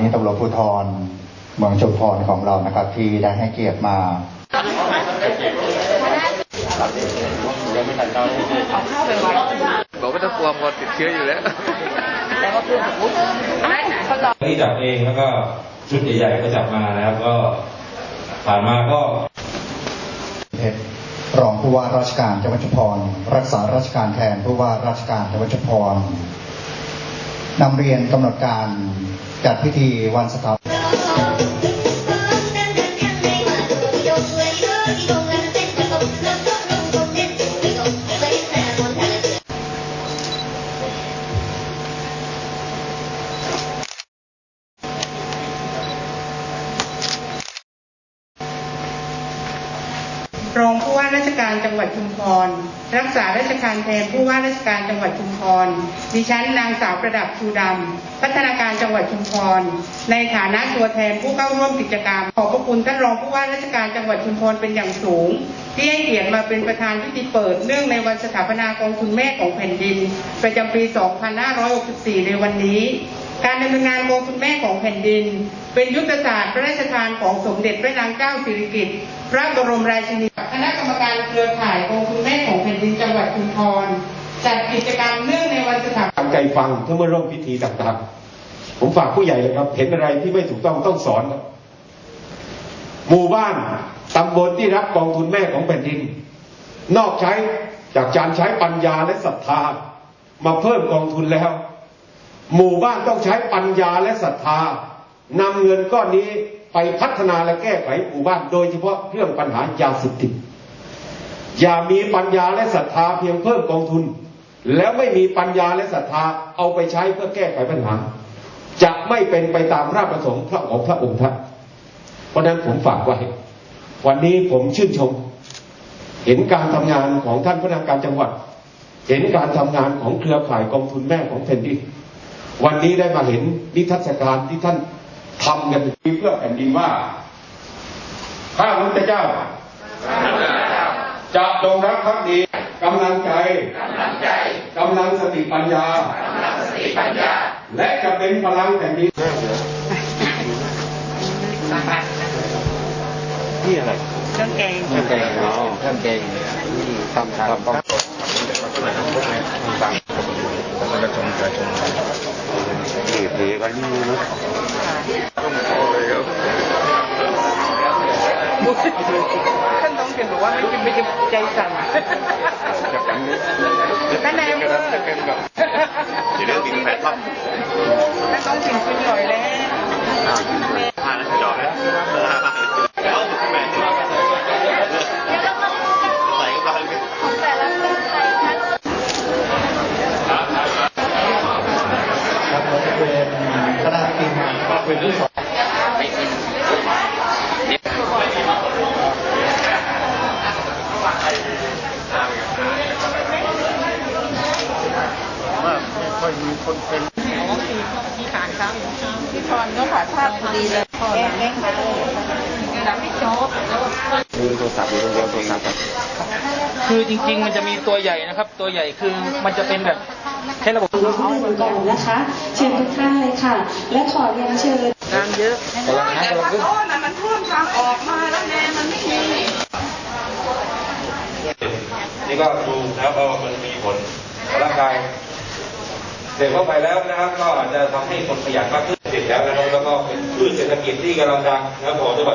นีตำรวจภูธรเมืองชุมพรของเรานะครับ ที่ได้ให้เกียรติมาบอกไม่ต้องกลัวมดติดเชื้ออยู่แล้วที่จับเองแล้วก็ชุดใหญ่ๆก็จับมานะครับก็ผ่านมาก็เพชรรองผู้ว่าราชการจังหวัดชุมพร รักษาราชการแทนผู้ว่าราชการจังหวัดชุมพรนำเรียนกำหนดการ จัดพิธีวันสถาป รองผู้ว่าราชการจังหวัดชุมพร รักษาราชการแทนผู้ว่าราชการจังหวัดชุมพร ดิฉันนางสาวประดับชูดำ พัฒนาการจังหวัดชุมพร ในฐานะตัวแทนผู้เข้าร่วมกิจกรรม ขอบพระคุณท่านรองผู้ว่าราชการจังหวัดชุมพรเป็นอย่างสูง ที่ให้เกียรติมาเป็นประธานพิธีเปิด เนื่องในวันสถาปนากองทุนแม่ของแผ่นดิน ประจำปี 2564 ในวันนี้ การดำเนินงานกองทุนแม่ของแผ่นดิน เป็นยุทธศาสตร์พระราชทานของสมเด็จพระนางเจ้าสิริกิติ์พระบรมราชินีคณะกรรมการเครือข่ายกองทุนแม่ของแผ่นดินจังหวัดชุมพรจัดกิจกรรมเนื่องในวันสถาปตั้งใจฟังเพื่อเมื่อร่วมพิธีต่างๆ ผมฝากผู้ใหญ่เลยครับ เห็นอะไรที่ไม่ถูกต้องต้องสอนครับหมู่บ้านตำบลที่รับกองทุนแม่ของแผ่นดิน นอกใช้จากการใช้ปัญญาและศรัทธา มาเพิ่มกองทุนแล้ว หมู่บ้านต้องใช้ปัญญาและศรัทธานำเงินก้อนนี้ไปพัฒนาและแก้ไขหมู่บ้านโดยเฉพาะเรื่องปัญหายาเสพติดอย่ามีปัญญาและศรัทธาเพียงเพิ่มกองทุน แล้วไม่มีปัญญาและศรัทธาเอาไปใช้เพื่อแก้ไขปัญหาจะไม่เป็นไปตามพระประสงค์พระของพระองค์ท่านเพราะนั้นผมฝากไว้ วันนี้ผมชื่นชม เห็นการทำงานของท่านผู้ว่าการจังหวัด เห็นการทำงานของเครือข่ายกองทุนแม่ของแผ่นดิน วันนี้ได้มาเห็นนิทรรศการที่ท่านทำกันเพื่อแผ่นดินว่าข้าพระเจ้า จะจงรักภักดีกำลังใจกำลังสติปัญญา และจะเป็นพลังแผ่นดินนี่อะไรเครื่องแกงเครื่องแกงอ๋อเครื่องแกงทำทำต้องสั่งมันจะชงจะชงดีดีกันนี่นะต้อง พอเลยครับท่านต้องเขียนบอกว่าไม่กินไม่กินใจสั่น มงานเป็นที่สองที่ขานค้างพี่พรก็ขอภาพพอดีเลยแก้แก้มาเลยดับพี่โจ๊กดูโทรศัพท์ดูโทรศัพท์คือจริง ๆ มันจะมีตัวใหญ่นะครับ ตัวใหญ่คือมันจะเป็นแบบ ใช้ระบบยกมือก่อนนะคะ เชิญทุกท่านเลยค่ะ และขอเรียนเชิญงานเยอะกำลังนั่งกำลังขึ้นมันท่วมทางออกมาแล้วแนมันไม่มีนี่ก็ดูแล้วก็มันมีผลต่อร่างกายเสพเข้าไปแล้วนะครับ ก็อาจจะทำให้คนขยันมากขึ้นเสร็จแล้วนะครับแล้วก็เป็นพืชเศรษฐกิจที่กำลังดังนะครับของจังหวัด